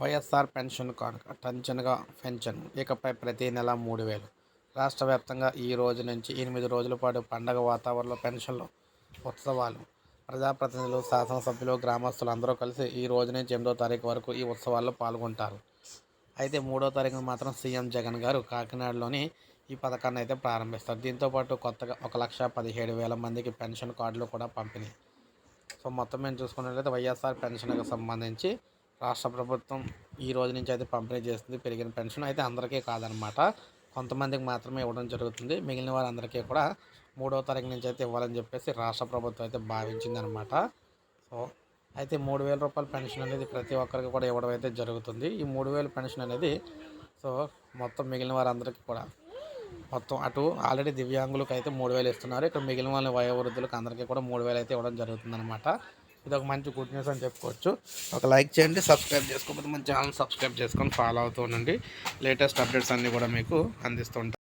YSR pension కానుక టెన్షన్గా pension ఇకపై ప్రతి నెల మూడు వేలు. రాష్ట్ర వ్యాప్తంగా ఈ రోజు నుంచి ఎనిమిది రోజుల పాటు పండగ వాతావరణంలో పెన్షన్లు ఉత్సవాలు. ప్రజాప్రతినిధులు శాసనసభ్యులు గ్రామస్తులు అందరూ కలిసి ఈ రోజు నుంచి ఎనిమిదో తారీఖు వరకు ఈ ఉత్సవాల్లో పాల్గొంటారు. అయితే మూడో తారీఖున మాత్రం సీఎం జగన్ గారు కాకినాడలోని ఈ పథకాన్ని అయితే ప్రారంభిస్తారు. దీంతోపాటు కొత్తగా ఒక లక్ష పదిహేడు వేల మందికి పెన్షన్ కార్డులు కూడా పంపిణీ. సో మొత్తం మేము చూసుకున్నట్లయితే వైఎస్ఆర్ పెన్షన్కి సంబంధించి రాష్ట్ర ప్రభుత్వం ఈ రోజు నుంచి అయితే పంపిణీ చేస్తుంది. పెరిగిన పెన్షన్ అయితే అందరికీ కాదనమాట. కొంతమందికి మాత్రమే ఇవ్వడం జరుగుతుంది. మిగిలిన వారందరికీ కూడా మూడో తారీఖు నుంచి అయితే ఇవ్వాలని చెప్పేసి రాష్ట్ర ప్రభుత్వం అయితే భావించింది అనమాట సో అయితే మూడు వేల రూపాయల పెన్షన్ అనేది ప్రతి ఒక్కరికి కూడా ఇవ్వడం అయితే జరుగుతుంది. ఈ మూడు వేల పెన్షన్ అనేది సో మొత్తం మిగిలిన వారందరికీ కూడా మొత్తం అటు ఆల్రెడీ దివ్యాంగులకు అయితే మూడు వేలు ఇస్తున్నారు. ఇక్కడ మిగిలిన వాళ్ళ వయోవృద్ధులకు అందరికీ కూడా మూడు వేలు అయితే ఇవ్వడం జరుగుతుంది అనమాట ఇది ఒక మంచి గుడ్ న్యూస్ అని చెప్పుకోవచ్చు. ఒక లైక్ చేయండి సబ్స్క్రైబ్ చేసుకోకపోతే మన ఛానల్ సబ్స్క్రైబ్ చేసుకొని ఫాలో అవుతూ ఉండండి. లేటెస్ట్ అప్డేట్స్ అన్నీ కూడా మీకు అందిస్తుంటాం